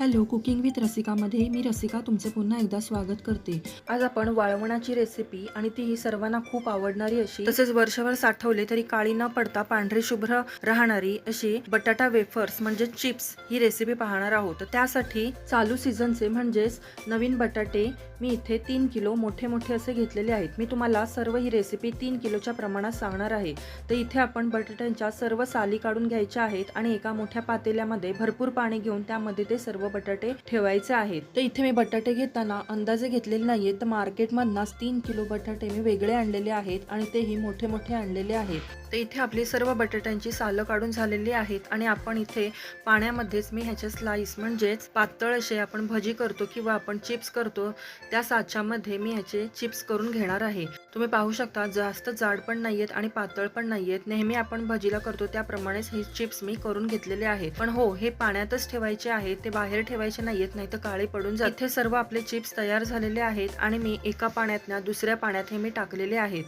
Hello cooking with रसिकामध्ये मी रसिका तुमचे पुन्हा एकदा स्वागत करते. आज आपण वाळवणाची रेसिपी आणि ती ही सर्वांना खूप आवडणारी अशी तसेच वर्षभर साठवले तरी काळी न पडता पांढरी शुभ्र राहणारी अशी बटाटा वेफर्स म्हणजे चिप्स ही रेसिपी पाहणार आहोत. तर त्यासाठी चालू सीझनचे म्हणजेच नवीन बटाटे मी इथे तीन किलो मोठे मोठे असे घेतलेले आहेत. मी तुम्हाला सर्व ही रेसिपी तीन किलोच्या प्रमाणात सांगणार आहे. तर इथे आपण बटाट्यांच्या सर्व साली काढून घ्यायच्या आहेत आणि एका मोठ्या पातेल्यामध्ये भरपूर पाणी घेऊन त्यामध्ये ते सर्व बटाटे ठेवायचे आहेत. तर इथे मी बटाटे घेताना अंदाजे घेतलेले नाहीये तर मार्केटमधनाच तीन किलो बटाटे मी वेगळे आणलेले आहेत आणि तेही मोठे मोठे आणलेले आहेत. तर इथे आपली सर्व बटाट्यांची सालं काढून झालेली आहेत आणि आपण इथे पाण्यामध्येच मी ह्याचे स्लाईस म्हणजेच पातळ असे आपण भजी करतो किंवा आपण चिप्स करतो त्या साच्यामध्ये मी ह्याचे चिप्स करून घेणार आहे. तुम्ही पाहू शकता जास्त जाड पण नाहीयेत आणि पातळ पण नाहीयेत. नेहमी आपण भजीला करतो त्याप्रमाणेच हे चिप्स मी करून घेतलेले आहेत. पण हो हे पाण्यातच ठेवायचे आहे ते बाहेर ठेवायचे नाहीयेत नाही तर काळे पडून जात. इथे सर्व आपले चिप्स तयार झालेले आहेत आणि मी एका पाण्यातल्या दुसऱ्या पाण्यात हे मी टाकलेले आहेत.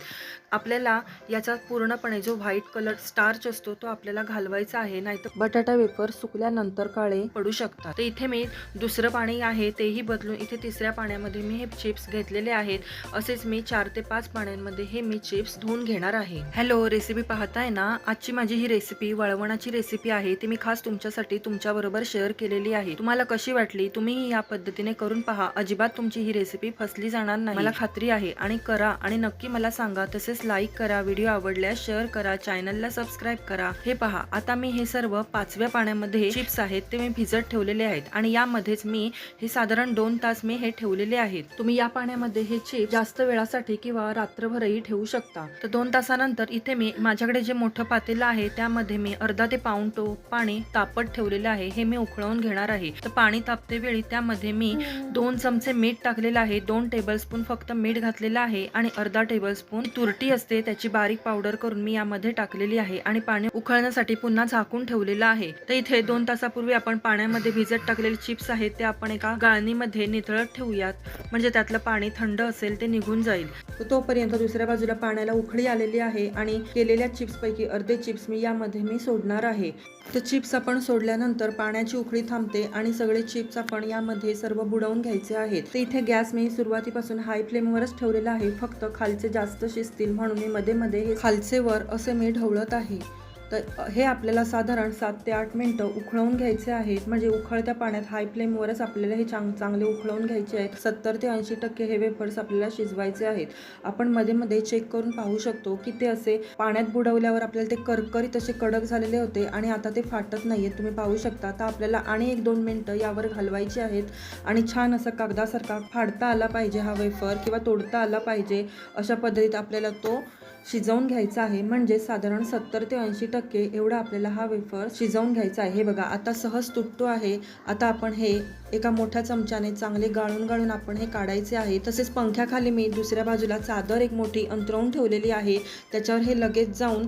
आपल्याला याचा पूर्णपणे जो व्हाईट कलर स्टार्च असतो तो आपल्याला घालवायचा आहे नाहीतर बटाटा वेफर सुकल्यानंतर काळे पडू शकतात. तर इथे मी दुसरं पाणी आहे तेही बदलून इथे तिसऱ्या पाण्यामध्ये मी हे चिप्स घेतलेले आहेत. असेच मी चार ते पाच पाण्यांमध्ये हे मी चिप्स धुवून घेणार आहे. हॅलो रेसिपी पाहताय ना? आजची माझी ही रेसिपी वळवणाची रेसिपी आहे ती मी खास तुमच्यासाठी तुमच्याबरोबर शेअर केलेली आहे. तुम्हाला कशी वाटली? तुम्ही या पद्धतीने करून पहा. अजिबात तुमची ही रेसिपी फसली जाणार नाही. मला खात्री आहे आणि करा आणि नक्की मला सांगा. तसेच लाईक करा व्हिडिओ आवडल्यास शेअर करा चॅनलला सबस्क्राईब करा. हे पहा. आता मी हे सर्व पाचव्या पाण्यामध्ये चिप्स आहेत ते मी भिजत ठेवलेले आहेत आणि यामध्येच मी हे साधारण दोन तास मी हे ठेवलेले आहेत. तुम्ही या पाण्यामध्ये हे चिप्स जास्त वेळासाठी किंवा रात्रभरही ठेवू शकता. तर दोन तासानंतर इथे मी माझ्याकडे जे मोठं पातेलं आहे त्यामध्ये मी अर्धा ते पाऊण टो पाणी तापत ठेवलेले आहे. हे मी उकळवून घेणार आहे. तर पाणी तापते वेळी त्यामध्ये मी दोन चमचे मीठ टाकलेलं आहे दोन टेबलस्पून फक्त मीठ घातलेलं आहे आणि अर्धा टेबलस्पून तुरटी असते त्याची बारीक पावडर करून मी यामध्ये टाकलेली आहे आणि पाणी उकळण्यासाठी पुन्हा झाकून ठेवलेलं आहे. तर इथे दोन तासापूर्वी आपण पाण्यामध्ये भिजत टाकलेले चिप्स आहेत ते आपण एका गाळणीमध्ये निथळत ठेवूयात. म्हणजे त्यातलं पाणी थंड असेल ते निघून जाईल. तर तोपर्यंत दुसऱ्या बाजूला पाण्याला उखळी आलेली आहे आणि केलेल्या चिप्स पैकी अर्धे चिप्स मी यामध्ये मी सोडणार आहे. तर चिप्स आपण सोडल्यानंतर पाण्याची उकळी थांबते आणि सगळे चिप्स आपण यामध्ये सर्व बुडवून घ्यायचे आहेत. तर इथे गॅस मी सुरुवातीपासून हाय फ्लेमवरच ठेवलेला आहे. फक्त खालचे जास्त शिजतील म्हणून मी मध्ये मध्ये हे खालचे वर असे मी ढवळत आहे. तर हे आपल्याला साधारण सात ते आठ मिनटं उखळवून घ्यायचे आहेत. म्हणजे उखळत्या पाण्यात हाय फ्लेमवरच आपल्याला हे चांग चांगले उखळवून घ्यायचे आहेत. सत्तर ते ऐंशी टक्के हे वेफर्स आपल्याला शिजवायचे आहेत. आपण मध्ये मध्ये चेक करून पाहू शकतो की ते असे पाण्यात बुडवल्यावर आपल्याला ते करकरीत असे कडक झालेले होते आणि आता ते फाटत नाही आहेत तुम्ही पाहू शकता. तर आपल्याला आणि एक दोन मिनटं यावर घालवायचे आहेत आणि छान असा कागदासारखा फाडता आला पाहिजे हा वेफर किंवा तोडता आला पाहिजे अशा पद्धतीत आपल्याला तो शिजवून घ्यायचा आहे. म्हणजे साधारण सत्तर ते ऐंशी टक्के एवढा आपल्याला हा वेफर शिजवून घ्यायचा आहे. हे बघा आता सहज तुटतो आहे. आता आपण हे एका मोठ्या चमच्याने चांगले गाळून गाळून आपण हे काढायचे आहे. तसेच पंख्याखाली मी दुसऱ्या बाजूला चादर एक मोठी अंतरवून ठेवलेली आहे. त्याच्यावर हे लगेच जाऊन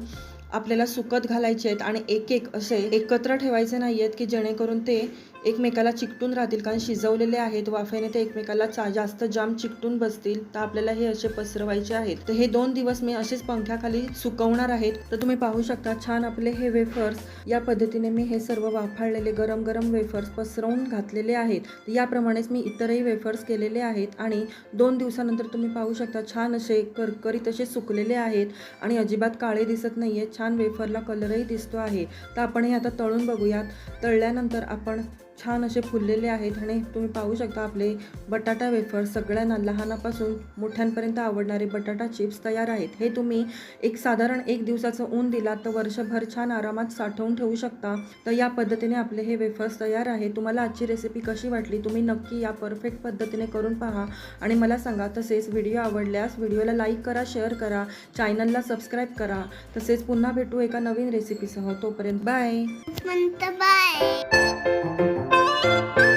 आपल्याला सुकत घालायचे आहेत. आणि एक एक असे एकत्र ठेवायचे नाही आहेत की जेणेकरून ते एकमेकाला चिकटून राहतील. कारण शिजवलेले आहेत. वाफेने ते एकमेकाला चा जास्त जाम चिकटून बसतील. तर आपल्याला हे असे पसरवायचे आहेत. तर हे दोन दिवस मी असेच पंख्याखाली सुकवणार आहेत. तर तुम्ही पाहू शकता छान आपले हे वेफर्स या पद्धतीने मी हे सर्व वाफाळलेले गरम गरम वेफर्स पसरवून घातलेले आहेत. याप्रमाणेच मी इतरही वेफर्स केलेले आहेत. आणि दोन दिवसानंतर तुम्ही पाहू शकता छान असे करकरीत असे सुकलेले आहेत. आणि अजिबात काळे दिसत नाही आहे छान वेफरला कलरही दिसतो आहे. तर आपण हे आता तळून बघूयात. तळल्यानंतर आपण छान असे फुललेले आहेत आणि तुम्ही पाहू शकता आपले बटाटा वेफर सगळ्यांना लहानापासून मोठ्यांपर्यंत आवडणारे बटाटा चिप्स तयार आहेत. हे तुम्ही एक साधारण एक दिवसाचं ऊन दिलात तर वर्षभर छान आरामात साठवून ठेवू शकता. तर या पद्धतीने आपले हे वेफर्स तयार आहे तुम्हाला आजची रेसिपी कशी वाटली तुम्ही नक्की या परफेक्ट पद्धतीने करून पहा. आणि मला सांगा तसेच व्हिडिओ आवडल्यास व्हिडिओला लाईक करा शेअर करा चॅनलला सबस्क्राईब करा. तसेच पुन्हा भेटू एका नवीन रेसिपीसह तोपर्यंत बाय म्हणतं बाय